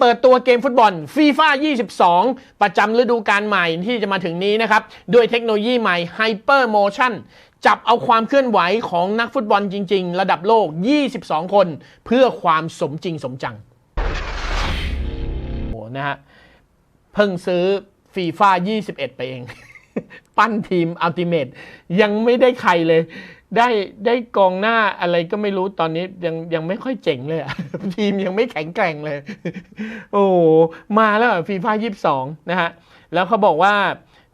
เปิดตัวเกมฟุตบอลฟีฟ่า22 ประจำฤดูกาลใหม่ที่จะมาถึงนี้นะครับ ด้วยเทคโนโลยีใหม่ Hyper Motion จับเอาความเคลื่อนไหวของนักฟุตบอลจริง ๆ ระดับโลก 22 คน เพื่อความสมจริงสมจังโอ้นะฮะ เพิ่งซื้อฟีฟ่า21 ไปเอง ปั้นทีมอัลติเมตยังไม่ได้ใครเลย ได้ได้กองหน้าอะไรก็ไม่รู้ตอนนี้ยังยังไม่ค่อยเจ๋งเลยอะทีมยังไม่แข็งแกร่งเลย โอ้มาแล้วฟีฟ่า22นะฮะ แล้วเขาบอกว่า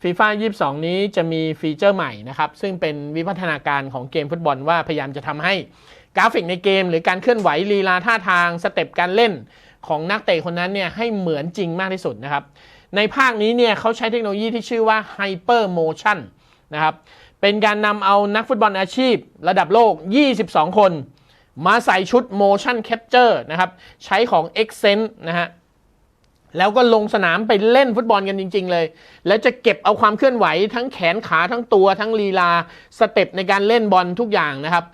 ฟีฟ่า22นี้จะมีฟีเจอร์ใหม่นะครับ ซึ่งเป็นวิวัฒนาการของเกมฟุตบอลว่าพยายามจะทำให้กราฟิกในเกม หรือการเคลื่อนไหวลีลาท่าทางสเต็ปการเล่นของนักเตะคนนั้นเนี่ยให้เหมือนจริงมากที่สุดนะครับ ในภาคนี้เนี่ยเขาใช้เทคโนโลยีที่ชื่อว่า Hyper Motion นะครับ เป็นการนำเอานักฟุตบอลอาชีพ ระดับโลก 22 คน มาใส่ชุด motion capture นะครับ ใช้ของ Accent นะฮะ แล้วก็ลงสนามไปเล่นฟุตบอลกันจริง ๆ เลย แล้วจะเก็บเอาความเคลื่อนไหวทั้งแขนขาทั้งตัวทั้งลีลา สเต็ปในการเล่นบอลทุกอย่างนะครับ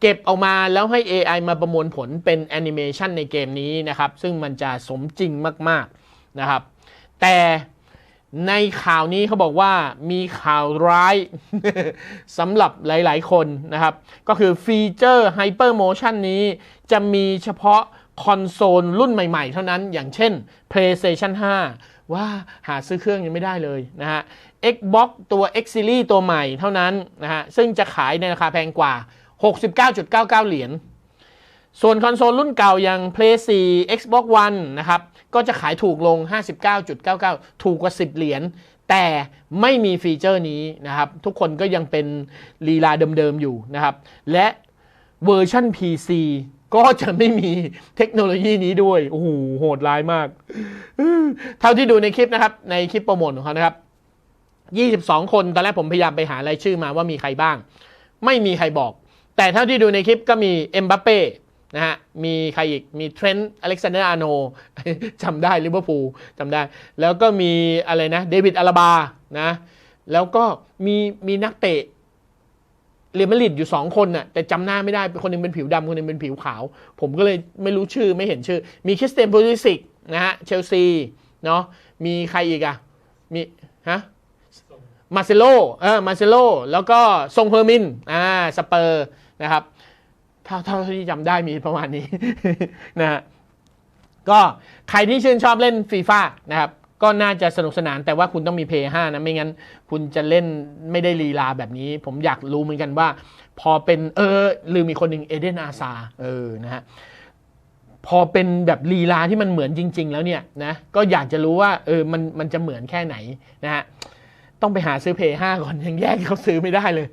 เก็บออกมาแล้วให้ AI มาประมวลผลเป็นแอนิเมชันในเกมนี้นะครับ ซึ่งมันจะสมจริงมาก ๆ นะครับ แต่ ในข่าวนี้เขาบอกว่ามีข่าวร้ายสำหรับหลาย ๆ คนนะครับ ก็คือฟีเจอร์ Hyper Motion นี้จะมีเฉพาะคอนโซลรุ่นใหม่ ๆ เท่านั้น อย่างเช่น PlayStation 5 ว่าหาซื้อเครื่องยังไม่ได้เลยนะฮะ Xbox ตัว X Series ตัวใหม่เท่านั้นนะฮะ ซึ่งจะขายในราคาแพงกว่า 69.99 เหรียญ ส่วนคอนโซลรุ่นเก่าอย่าง Play 4 Xbox One นะครับ ก็จะขายถูกลง 59.99 ถูกกว่า 10 เหรียญ แต่ไม่มีฟีเจอร์นี้นะครับ ทุกคนก็ยังเป็นลีลาเดิมๆอยู่นะครับ และเวอร์ชัน PC ก็จะไม่มีเทคโนโลยีนี้ด้วย โอ้โห โหดร้ายมาก เท่าที่ดูในคลิปนะครับ ในคลิปโปรโมทของเขานะครับ 22 คน ตอนแรกผมพยายามไปหารายชื่อมาว่ามีใครบ้าง ไม่มีใครบอก แต่เท่าที่ดูในคลิปก็มีเอ็มบัปเป้ นะฮะ มีใครอีก มีเทรนต์อเล็กซานเดอร์อาโนจำได้ลิเวอร์พูลจำได้ แล้วก็มีอะไรนะเดวิดอาราบานะ แล้วก็มีมีนักเตะเรอัลมาดริดอยู่ 2 คนน่ะแต่จำหน้าไม่ได้คนหนึงเป็นผิวดำคนหนึงเป็นผิวขาว ผมก็เลยไม่รู้ชื่อไม่เห็นชื่อ มีคริสเตียนโพลิสิกนะฮะเชลซีเนาะมีใครอีกอะมีฮะมาเซโลเออมาเซโลแล้วก็ทรงเฮอร์มินอ่าสเปอร์นะครับ เท่าเท่าที่จำได้มีประมาณนี้นะฮะก็ใครที่ชื่นชอบเล่นฟีฟ่านะครับก็น่าจะสนุกสนานแต่ว่าคุณต้องมี p 5นะ ไม่งั้นคุณจะเล่นไม่ได้ลีลาแบบนี้ ผมอยากรู้เหมือนกันว่า พอเป็นเออลืมมีคนหนึ่งเอเดนอาซาเออนะฮะพอเป็นแบบลีลาที่มันเหมือนจริง ๆ แล้วเนี่ยนะก็อยากจะรู้ว่าเออมันมันจะเหมือนแค่ไหนนะฮะต้องไปหาซื้อเพย์5ก่อนยังแยกเขาซื้อไม่ได้เลย